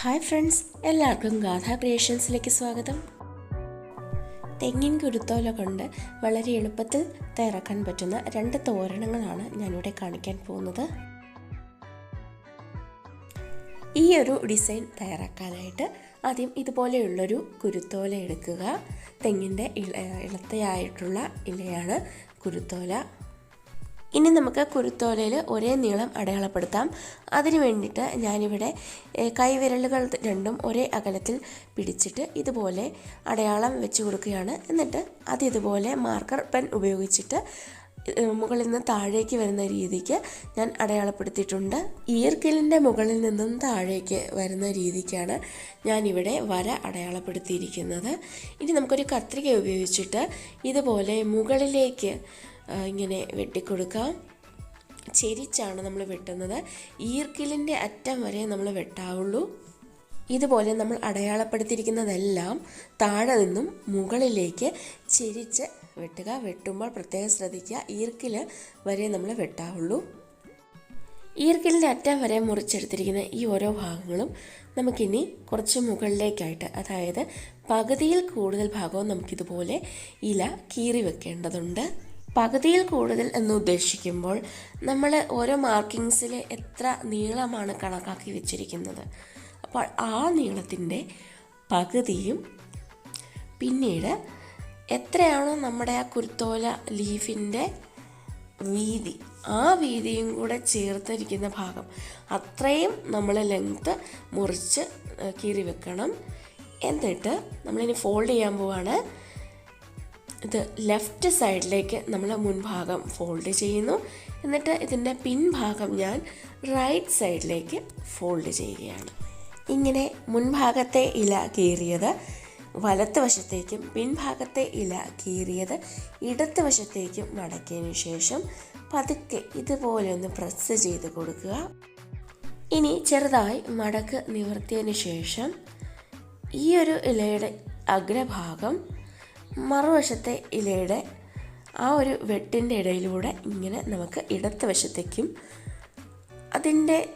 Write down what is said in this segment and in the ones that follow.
Hi friends എല്ലാവർക്കും ഗാഥാ ക്രിയേഷൻസിലേക്ക് സ്വാഗതം. തെങ്ങിൻ കുരുത്തോല കൊണ്ട് വളരെ എളുപ്പത്തിൽ തയ്യാറാക്കാൻ പറ്റുന്ന രണ്ട് തോരണങ്ങളാണ് ഞാനിവിടെ കാണിക്കാൻ പോകുന്നത്. ഈ ഒരു ഡിസൈൻ തയ്യാറാക്കാനായിട്ട് ആദ്യം ഇതുപോലെയുള്ളൊരു കുരുത്തോല എടുക്കുക. തെങ്ങിന്റെ ഇള ഇളത്തയായിട്ടുള്ള ഇലയാണ് കുരുത്തോല. ഇനി നമുക്ക് കുരുത്തോലയിൽ ഒരേ നീളം അടയാളപ്പെടുത്താം. അതിന് വേണ്ടിയിട്ട് ഞാനിവിടെ കൈവിരലുകൾ രണ്ടും ഒരേ അകലത്തിൽ പിടിച്ചിട്ട് ഇതുപോലെ അടയാളം വെച്ച് കൊടുക്കുകയാണ്. എന്നിട്ട് അത് ഇതുപോലെ മാർക്കർ പെൻ ഉപയോഗിച്ചിട്ട് മുകളിൽ നിന്ന് താഴേക്ക് വരുന്ന രീതിക്ക് ഞാൻ അടയാളപ്പെടുത്തിയിട്ടുണ്ട്. ഈർക്കിലിന്റെ മുകളിൽ നിന്നും താഴേക്ക് വരുന്ന രീതിക്കാണ് ഞാനിവിടെ വര അടയാളപ്പെടുത്തിയിരിക്കുന്നത്. ഇനി നമുക്കൊരു കത്രിക ഉപയോഗിച്ചിട്ട് ഇതുപോലെ മുകളിലേക്ക് ഇങ്ങനെ വെട്ടിക്കൊടുക്കാം ചെരിച്ചാണ് നമ്മൾ വെട്ടുന്നത്. ഈർക്കിലിന്റെ അറ്റം വരെ നമ്മൾ വെട്ടാവുള്ളൂ. ഇതുപോലെ നമ്മൾ അടയാളപ്പെടുത്തിയിരിക്കുന്നതെല്ലാം താഴെ നിന്നും മുകളിലേക്ക് ചെരിച്ച് വെട്ടുക. വെട്ടുമ്പോൾ പ്രത്യേകം ശ്രദ്ധിക്കുക. ഈർക്കിൽ വരെ നമ്മൾ വെട്ടാവുള്ളൂ. ഈർക്കിലിന്റെ അറ്റം വരെ മുറിച്ചെടുത്തിരിക്കുന്ന ഈ ഓരോ ഭാഗങ്ങളും നമുക്കിനി കുറച്ച് മുകളിലേക്കായിട്ട് അതായത് പകുതിയിൽ കൂടുതൽ ഭാഗവും നമുക്കിതുപോലെ ഇല കീറി വെക്കേണ്ടതുണ്ട്. പകുതിയിൽ കൂടുതൽ എന്ന് ഉദ്ദേശിക്കുമ്പോൾ നമ്മൾ ഓരോ മാർക്കിങ്സിൽ എത്ര നീളമാണ് കണക്കാക്കി വെച്ചിരിക്കുന്നത്. അപ്പോൾ ആ നീളത്തിന്റെ പകുതിയും പിന്നീട് എത്രയാണോ നമ്മുടെ ആ കുരുത്തോല ലീഫിന്റെ വീതി ആ വീതിയും കൂടെ ചേർത്തിരിക്കുന്ന ഭാഗം അത്രയും നമ്മൾ ലെങ്ത്ത് മുറിച്ച് കീറി വെക്കണം. എന്നിട്ട് നമ്മളിനി ഫോൾഡ് ചെയ്യാൻ പോവാണ്. ഇത് ലെഫ്റ്റ് സൈഡിലേക്ക് നമ്മൾ മുൻഭാഗം ഫോൾഡ് ചെയ്യുന്നു. എന്നിട്ട് ഇതിന്റെ പിൻഭാഗം ഞാൻ റൈറ്റ് സൈഡിലേക്ക് ഫോൾഡ് ചെയ്യുകയാണ്. ഇങ്ങനെ മുൻഭാഗത്തെ ഇല കീറിയത് വലത്ത് വശത്തേക്കും പിൻഭാഗത്തെ ഇല കീറിയത് ഇടത്ത് വശത്തേക്കും മടക്കിയതിനു ശേഷം പതുക്കെ ഇതുപോലെ ഒന്ന് പ്രസ് ചെയ്ത് കൊടുക്കുക. ഇനി ചെറുതായി മടക്ക് നിവർത്തിയതിനു ശേഷം ഈ ഒരു ഇലയുടെ അഗ്രഭാഗം മറുവശത്തെ ഇലയുടെ ആ ഒരു വെട്ടിന്റെ ഇടയിലൂടെ ഇങ്ങനെ നമുക്ക് ഇടത്ത് വശത്തേക്കും അതിന്റെ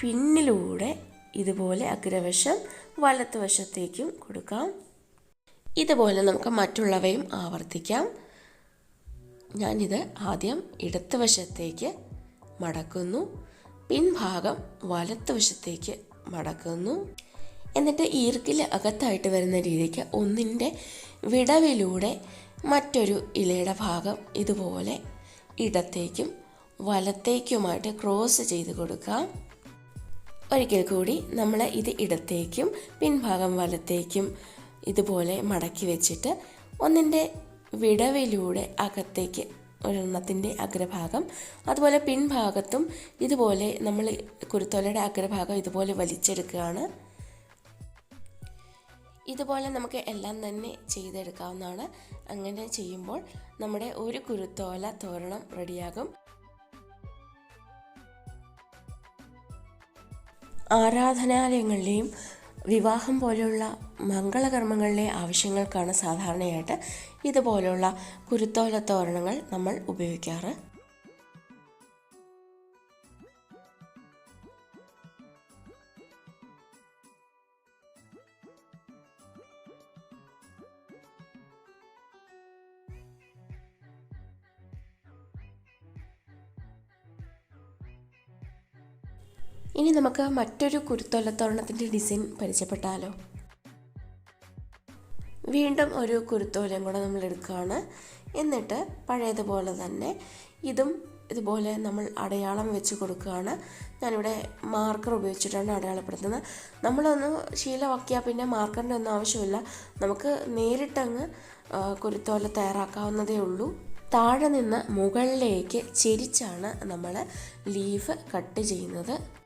പിന്നിലൂടെ ഇതുപോലെ അഗ്രവശം വലത്ത് വശത്തേക്കും കൊടുക്കാം. ഇതുപോലെ നമുക്ക് മറ്റുള്ളവയും ആവർത്തിക്കാം. ഞാനിത് ആദ്യം ഇടത്ത് വശത്തേക്ക് മടക്കുന്നു. പിൻഭാഗം വലത്ത് വശത്തേക്ക് മടക്കുന്നു. എന്നിട്ട് ഈർക്കിൽ അകത്തായിട്ട് വരുന്ന രീതിക്ക് ഒന്നിന്റെ വിടവിലൂടെ മറ്റൊരു ഇലയുടെ ഭാഗം ഇതുപോലെ ഇടത്തേക്കും വലത്തേക്കുമായിട്ട് ക്രോസ് ചെയ്ത് കൊടുക്കാം ഒരിക്കൽ കൂടി നമ്മൾ ഇത് ഇടത്തേക്കും പിൻഭാഗം വലത്തേക്കും ഇതുപോലെ മടക്കി വെച്ചിട്ട് ഒന്നിന്റെ വിടവിലൂടെ അകത്തേക്ക് ഒരെണ്ണത്തിന്റെ അഗ്രഭാഗം അതുപോലെ പിൻഭാഗത്തും ഇതുപോലെ നമ്മൾ കുരുത്തോലയുടെ അഗ്രഭാഗം ഇതുപോലെ വലിച്ചെടുക്കുകയാണ്. ഇതുപോലെ നമുക്ക് എല്ലാം തന്നെ ചെയ്തെടുക്കാവുന്നതാണ്. അങ്ങനെ ചെയ്യുമ്പോൾ നമ്മുടെ ഒരു കുരുത്തോല തോരണം റെഡിയാകും. ആരാധനാലയങ്ങളിലെയും വിവാഹം പോലെയുള്ള മംഗളകർമ്മങ്ങളിലെ ആവശ്യങ്ങൾക്കാണ് സാധാരണയായിട്ട് ഇതുപോലുള്ള കുരുത്തോല തോരണങ്ങൾ നമ്മൾ ഉപയോഗിക്കാറ്. ഇനി നമുക്ക് മറ്റൊരു കുരുത്തോലത്തോരണത്തിന്റെ ഡിസൈൻ പരിചയപ്പെട്ടാലോ. വീണ്ടും ഒരു കുരുത്തോലയും കൂടെ നമ്മൾ എടുക്കുകയാണ്. എന്നിട്ട് പഴയതുപോലെ തന്നെ ഇതും ഇതുപോലെ നമ്മൾ അടയാളം വെച്ച് കൊടുക്കുകയാണ്. ഞാനിവിടെ മാർക്കർ ഉപയോഗിച്ചിട്ടാണ് അടയാളപ്പെടുത്തുന്നത്. നമ്മളൊന്ന് ശീലമാക്കിയാൽ പിന്നെ മാർക്കറിന്റെ ഒന്നും ആവശ്യമില്ല. നമുക്ക് നേരിട്ടങ്ങ് കുരുത്തോല തയ്യാറാക്കാവുന്നതേ ഉള്ളൂ. താഴെ നിന്ന് മുകളിലേക്ക് ചെരിച്ചാണ് നമ്മൾ ലീഫ് കട്ട് ചെയ്യുന്നത്.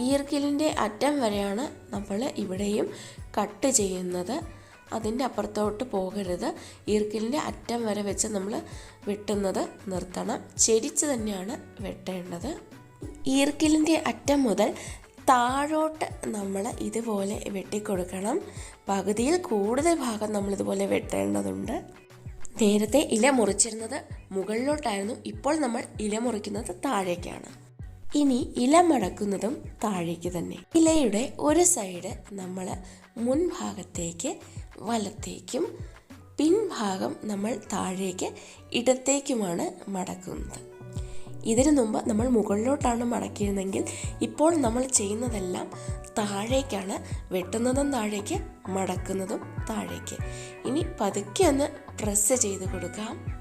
ഈർക്കിലിന്റെ അറ്റം വരെയാണ് നമ്മൾ ഇവിടെയും കട്ട് ചെയ്യുന്നത്. അതിന്റെ അപ്പുറത്തോട്ട് പോകരുത്. ഈർക്കിലിന്റെ അറ്റം വരെ വെച്ച് നമ്മൾ വെട്ടുന്നത് നിർത്തണം. ചെരിച്ച് തന്നെയാണ് വെട്ടേണ്ടത്. ഈർക്കിലിന്റെ അറ്റം മുതൽ താഴോട്ട് നമ്മൾ ഇതുപോലെ വെട്ടിക്കൊടുക്കണം. പകുതിയിൽ കൂടുതൽ ഭാഗം നമ്മൾ ഇതുപോലെ വെട്ടേണ്ടതുണ്ട്. നേരത്തെ ഇല മുറിച്ചിരുന്നത് മുകളിലോട്ടായിരുന്നു. ഇപ്പോൾ നമ്മൾ ഇല മുറിക്കുന്നത് താഴേക്കാണ്. ഇനി ഇല മടക്കുന്നതും താഴേക്ക് തന്നെ. ഇലയുടെ ഒരു സൈഡ് നമ്മൾ മുൻഭാഗത്തേക്ക് വലത്തേക്കും പിൻഭാഗം നമ്മൾ താഴേക്ക് ഇടത്തേക്കുമാണ് മടക്കുന്നത്. ഇതിനു മുമ്പ് നമ്മൾ മുകളിലോട്ടാണ് മടക്കിയിരുന്നെങ്കിൽ ഇപ്പോൾ നമ്മൾ ചെയ്യുന്നതെല്ലാം താഴേക്കാണ് വെട്ടുന്നതും താഴേക്ക് മടക്കുന്നതും താഴേക്ക്. ഇനി പതുക്കെ ഒന്ന് പ്രസ് ചെയ്ത് കൊടുക്കാം.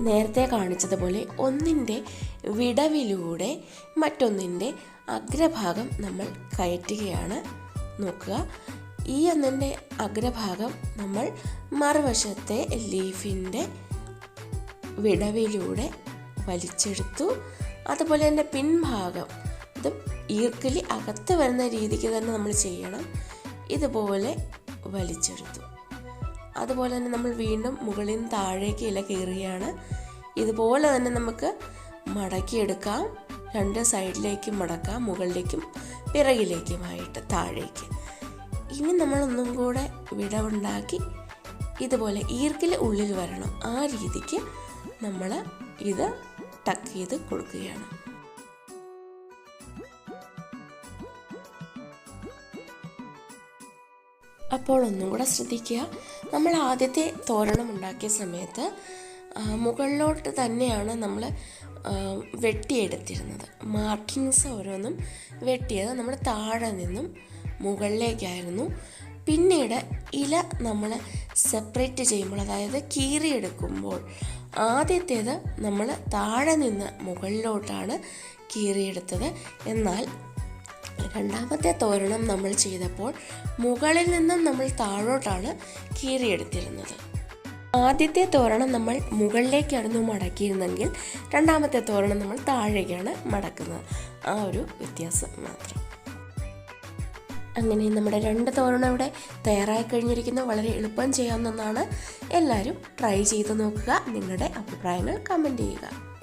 നേരത്തെ കാണിച്ചതുപോലെ ഒന്നിന്റെ വിടവിലൂടെ മറ്റൊന്നിന്റെ അഗ്രഭാഗം നമ്മൾ കയറ്റുകയാണ്. നോക്കുക. ഈ ഒന്നിന്റെ അഗ്രഭാഗം നമ്മൾ മറുവശത്തെ ലീഫിന്റെ വിടവിലൂടെ വലിച്ചെടുത്തു. അതുപോലെ തന്നെ പിൻഭാഗം ഇത് ഈർക്കിലി അകത്ത് വരുന്ന രീതിക്ക് തന്നെ നമ്മൾ ചെയ്യണം. ഇതുപോലെ വലിച്ചെടുത്തു. അതുപോലെ തന്നെ നമ്മൾ വീണ്ടും മുകളിൽ നിന്ന് താഴേക്ക് ഇല കയറുകയാണ് ഇതുപോലെ തന്നെ നമുക്ക് മടക്കിയെടുക്കാം. രണ്ട് സൈഡിലേക്കും മടക്കാം മുകളിലേക്കും പിറകിലേക്കുമായിട്ട് താഴേക്ക്. ഇനി നമ്മൾ ഒന്നും കൂടെ വിടവുണ്ടാക്കി ഇതുപോലെ ഈർക്കിൽ ഉള്ളിൽ വരണം. ആ രീതിക്ക് നമ്മൾ ഇത് ടക്ക് ചെയ്ത് കൊടുക്കുകയാണ്. അപ്പോൾ ഒന്നും കൂടെ ശ്രദ്ധിക്കുക. നമ്മൾ ആദ്യത്തെ തോരണം ഉണ്ടാക്കിയ സമയത്ത് മുകളിലോട്ട് തന്നെയാണ് നമ്മൾ വെട്ടിയെടുത്തിരുന്നത്. മാർക്കിങ്സ് ഓരോന്നും വെട്ടിയത് നമ്മൾ താഴെ നിന്നും മുകളിലേക്കായിരുന്നു. പിന്നീട് ഇല നമ്മൾ സെപ്പറേറ്റ് ചെയ്യുമ്പോൾ അതായത് കീറിയെടുക്കുമ്പോൾ ആദ്യത്തേത് നമ്മൾ താഴെ നിന്ന് മുകളിലോട്ടാണ് കീറിയെടുത്തത്. എന്നാൽ രണ്ടാമത്തെ തോരണം നമ്മൾ ചെയ്തപ്പോൾ മുകളിൽ നിന്നും നമ്മൾ താഴോട്ടാണ് കീറിയെടുത്തിരുന്നത്. ആദ്യത്തെ തോരണം നമ്മൾ മുകളിലേക്കായിരുന്നു മടക്കിയിരുന്നെങ്കിൽ രണ്ടാമത്തെ തോരണം നമ്മൾ താഴേക്കാണ് മടക്കുന്നത്. ആ ഒരു വ്യത്യാസം മാത്രം. അങ്ങനെ നമ്മുടെ രണ്ട് തോരണം ഇവിടെ തയ്യാറായി കഴിഞ്ഞിരിക്കുന്നു. വളരെ എളുപ്പം ചെയ്യാവുന്നതാണ്. എല്ലാവരും ട്രൈ ചെയ്ത് നോക്കുക. നിങ്ങളുടെ അഭിപ്രായങ്ങൾ കമന്റ് ചെയ്യുക.